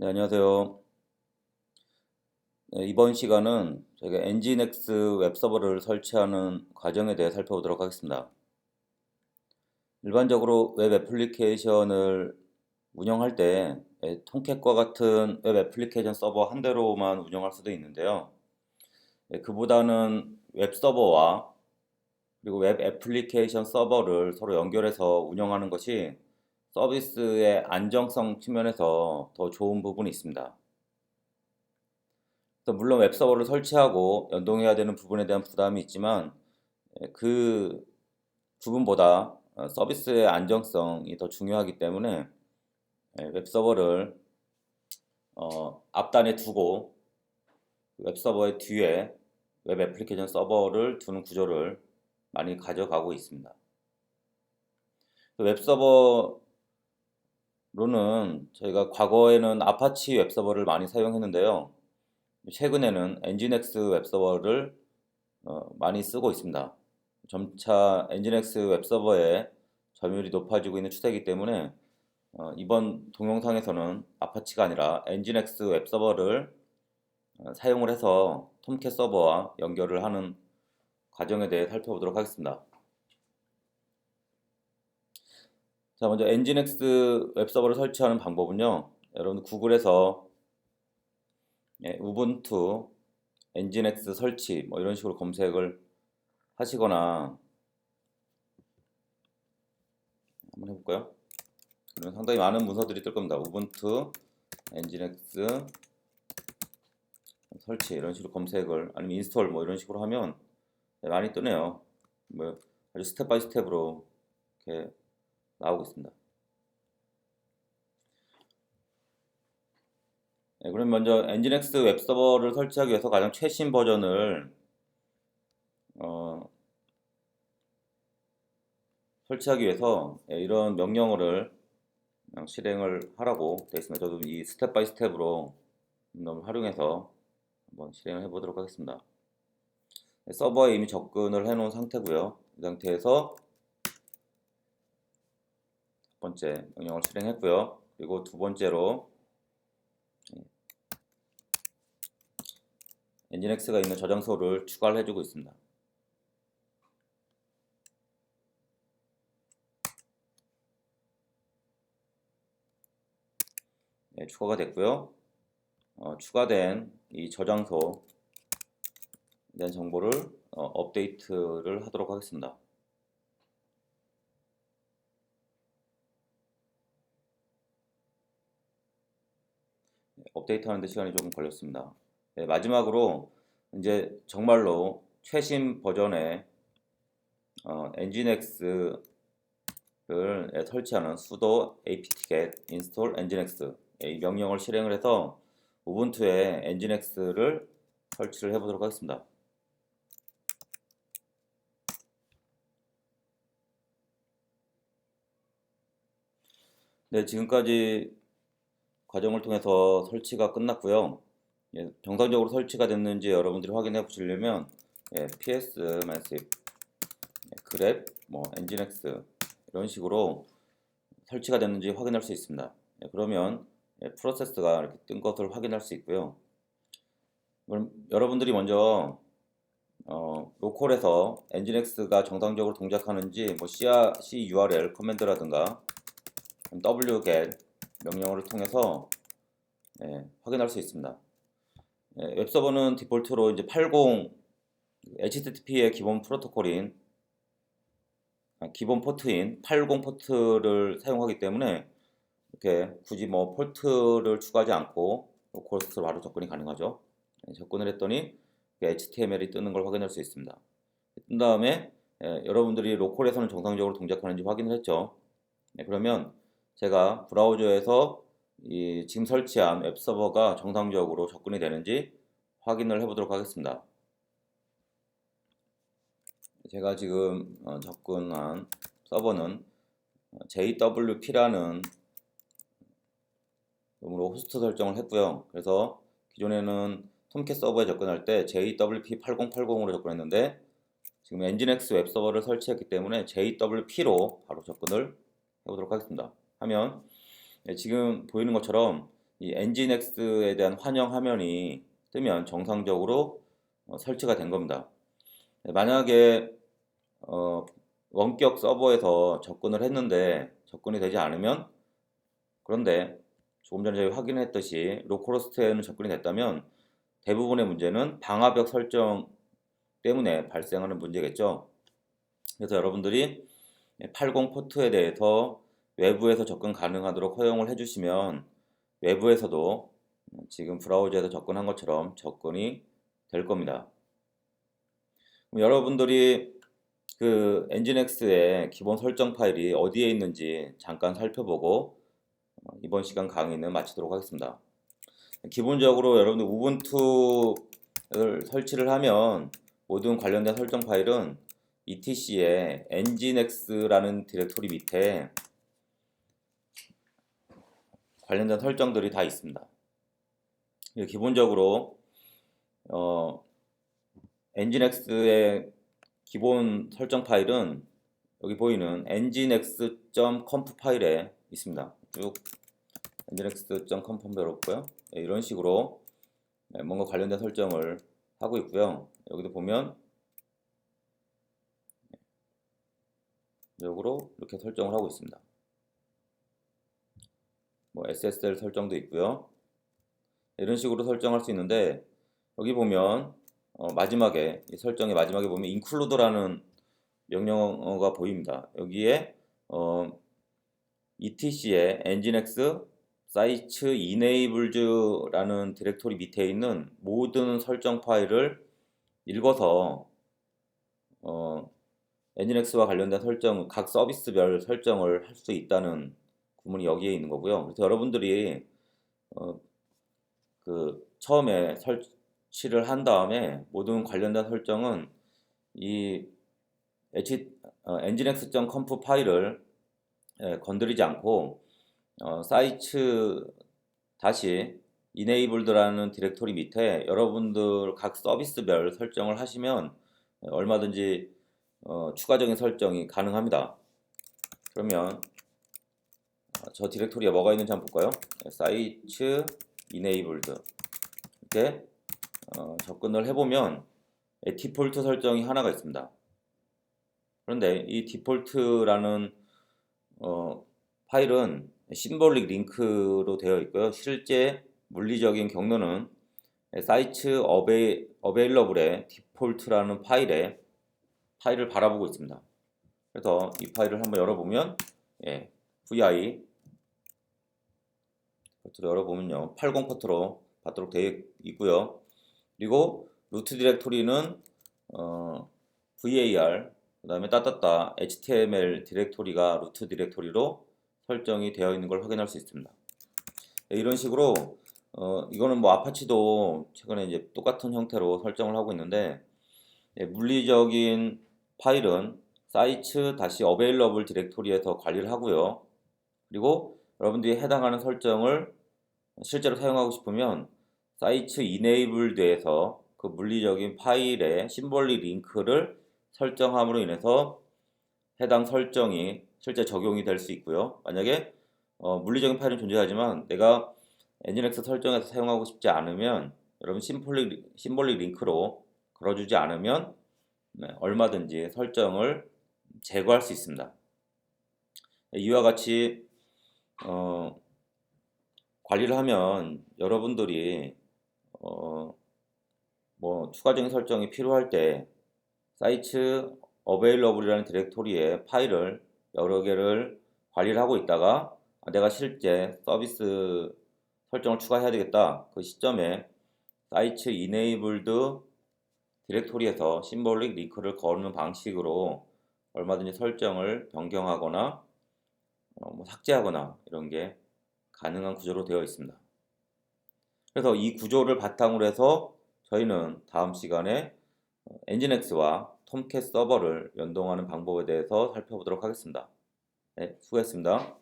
네, 안녕하세요. 네, 이번 시간은 저희가 엔진엑스 웹서버를 설치하는 과정에 대해 살펴보도록 하겠습니다. 일반적으로 웹 애플리케이션을 운영할 때 예, 통캣과 같은 웹 애플리케이션 서버 한 대로만 운영할 수도 있는데요. 예, 그보다는 웹 서버와 그리고 웹 애플리케이션 서버를 서로 연결해서 운영하는 것이 서비스의 안정성 측면에서 더 좋은 부분이 있습니다. 물론 웹서버를 설치하고 연동해야 되는 부분에 대한 부담이 있지만 예, 그 부분보다 어, 서비스의 안정성이 더 중요하기 때문에 예, 웹서버를 어, 앞단에 두고 웹서버의 뒤에 웹 애플리케이션 서버를 두는 구조를 많이 가져가고 있습니다. 웹서버 로는 저희가 과거에는 아파치 웹서버를 많이 사용했는데요. 최근에는 엔진엑스 웹서버를 어, 많이 쓰고 있습니다. 점차 엔진엑스 웹서버의 점유율이 높아지고 있는 추세이기 때문에 어, 이번 동영상에서는 아파치가 아니라 엔진엑스 웹서버를 어, 사용을 해서 톰캣 서버와 연결을 하는 과정에 대해 살펴보도록 하겠습니다. 자, 먼저 엔진엑스 웹서버를 설치하는 방법은요. 여러분 구글에서 예, 우분투 엔진엑스 설치 뭐 이런 식으로 검색을 하시거나 한번 해볼까요? 그러면 상당히 많은 문서들이 뜰 겁니다. 우분투 엔진엑스 설치 이런 식으로 검색을 아니면 인스톨 뭐 이런 식으로 하면 네, 많이 뜨네요. 뭐 아주 스텝 바이 스텝으로 이렇게 나오고 있습니다. 네, 그럼 먼저 엔진엑스 웹서버를 설치하기 위해서 가장 최신 버전을 어, 설치하기 위해서 네, 이런 명령어를 실행을 하라고 되어 있습니다. 저도 이 스텝 바이 스텝으로 너무 활용해서 한번 실행을 해보도록 하겠습니다. 네, 서버에 이미 접근을 해 놓은 상태고요. 이 상태에서 번째 명령을 실행했고요. 그리고 두 번째로 엔진엑스가 있는 저장소를 추가를 해주고 있습니다. 네, 추가가 됐고요. 어, 추가된 이 저장소 대한 정보를 어, 업데이트를 하도록 하겠습니다. 업데이트 하는데 시간이 조금 걸렸습니다. 네, 마지막으로 이제 정말로 최신 버전의 어, 엔진엑스를 예, 설치하는 sudo apt-get install nginx 이 명령을 실행을 해서 우분투에 nginx를 설치를 해보도록 하겠습니다. 네, 지금까지 과정을 통해서 설치가 끝났고요. 예, 정상적으로 설치가 됐는지 여러분들이 확인해 보시려면 예, ps massive 예, grep 뭐 nginx 이런 식으로 설치가 됐는지 확인할 수 있습니다. 예, 그러면 예, 프로세스가 이렇게 뜬 것을 확인할 수 있고요. 그럼 여러분들이 먼저 어, 로컬에서 nginx가 정상적으로 동작하는지 뭐 curl 커맨드라든가 wget 명령어를 통해서 예, 확인할 수 있습니다. 예, 웹서버는 디폴트로 이제 80 HTTP의 기본 프로토콜인 아, 기본 포트인 80 포트를 사용하기 때문에 이렇게 굳이 뭐 포트를 추가하지 않고 로컬스로 바로 접근이 가능하죠. 예, 접근을 했더니 HTML이 뜨는 걸 확인할 수 있습니다. 뜬 다음에 예, 여러분들이 로컬에서는 정상적으로 동작하는지 확인을 했죠. 네, 그러면 제가 브라우저에서 이 지금 설치한 웹 서버가 정상적으로 접근이 되는지 확인을 해보도록 하겠습니다. 제가 지금 어, 접근한 서버는 JWP라는 이름으로 호스트 설정을 했고요. 그래서 기존에는 톰캣 서버에 접근할 때 JWP8080으로 접근했는데 지금 엔진엑스 웹서버를 설치했기 때문에 JWP로 바로 접근을 해보도록 하겠습니다. 하면 네, 지금 보이는 것처럼 이 엔진엑스에 대한 환영 화면이 뜨면 정상적으로 어, 설치가 된 겁니다. 네, 만약에 어, 원격 서버에서 접근을 했는데 접근이 되지 않으면 그런데 조금 전에 저희 확인했듯이 로컬호스트에는 접근이 됐다면 대부분의 문제는 방화벽 설정 때문에 발생하는 문제겠죠. 그래서 여러분들이 80 포트에 대해서 외부에서 접근 가능하도록 허용을 해주시면 외부에서도 지금 브라우저에서 접근한 것처럼 접근이 될 겁니다. 여러분들이 그 엔진엑스의 기본 설정 파일이 어디에 있는지 잠깐 살펴보고 어, 이번 시간 강의는 마치도록 하겠습니다. 기본적으로 여러분들 우분투를 설치를 하면 모든 관련된 설정 파일은 etc의 nginx라는 디렉토리 밑에 관련된 설정들이 다 있습니다. 기본적으로 어, nginx의 기본 설정 파일은 여기 보이는 nginx.conf 파일에 있습니다. 쭉 nginx.conf 열어볼까요? 네, 이런 식으로 네, 뭔가 관련된 설정을 하고 있고요. 여기도 보면 역으로 이렇게 설정을 하고 있습니다. 뭐 SSL 설정도 있고요. 이런 식으로 설정할 수 있는데 여기 보면 어, 마지막에 이 설정의 마지막에 보면 include라는 명령어가 보입니다. 여기에 어, etc의 nginx sites enabled라는 디렉토리 밑에 있는 모든 설정 파일을 읽어서 어, nginx와 관련된 설정 각 서비스별 설정을 할 수 있다는 구문이 여기에 있는 거고요. 그래서 여러분들이 어, 그 처음에 설치를 한 다음에 모든 관련된 설정은 이 h 어, nginx.conf 파일을 예, 건드리지 않고 어, 사이트 다시 enabled라는 디렉토리 밑에 여러분들 각 서비스별 설정을 하시면 얼마든지 어, 추가적인 설정이 가능합니다. 그러면 어, 저 디렉토리에 뭐가 있는지 한번 볼까요? 사이트 enabled 이렇게 어, 접근을 해보면 디폴트 설정이 하나가 있습니다. 그런데 이 디폴트라는 어, 파일은 심볼릭 링크로 되어 있고요. 실제 물리적인 경로는 사이트 어베, 어베일러블의 디폴트라는 파일에 파일을 바라보고 있습니다. 그래서 이 파일을 한번 열어보면 예, vi 포트로 열어보면요. 80 포트로 받도록 되어 있고요. 그리고 루트 디렉토리는 어, var 그 다음에 따따따 html 디렉토리가 루트 디렉토리로 설정이 되어 있는 걸 확인할 수 있습니다. 네, 이런 식으로 어, 이거는 뭐 아파치도 최근에 이제 똑같은 형태로 설정을 하고 있는데 예, 물리적인 파일은 사이트 다시 available 디렉토리에서 관리를 하고요. 그리고 여러분들이 해당하는 설정을 실제로 사용하고 싶으면 사이트 enabled에서 그 물리적인 파일의 심볼릭 링크를 설정함으로 인해서 해당 설정이 실제 적용이 될 수 있고요. 만약에 어, 물리적인 파일은 존재하지만 내가 nginx 설정에서 사용하고 싶지 않으면 여러분 심볼릭, 심볼릭 링크로 걸어주지 않으면 네, 얼마든지 설정을 제거할 수 있습니다. 이와 같이 어, 관리를 하면 여러분들이 어, 뭐 추가적인 설정이 필요할 때 사이트 available이라는 디렉토리에 파일을 여러 개를 관리를 하고 있다가 내가 실제 서비스 설정을 추가해야 되겠다. 그 시점에 사이트 enabled 디렉토리에서 심볼릭 링크를 거는 방식으로 얼마든지 설정을 변경하거나 어, 뭐 삭제하거나 이런 게 가능한 구조로 되어 있습니다. 그래서 이 구조를 바탕으로 해서 저희는 다음 시간에 엔진엑스와 톰캣 서버를 연동하는 방법에 대해서 살펴보도록 하겠습니다. 네, 수고했습니다.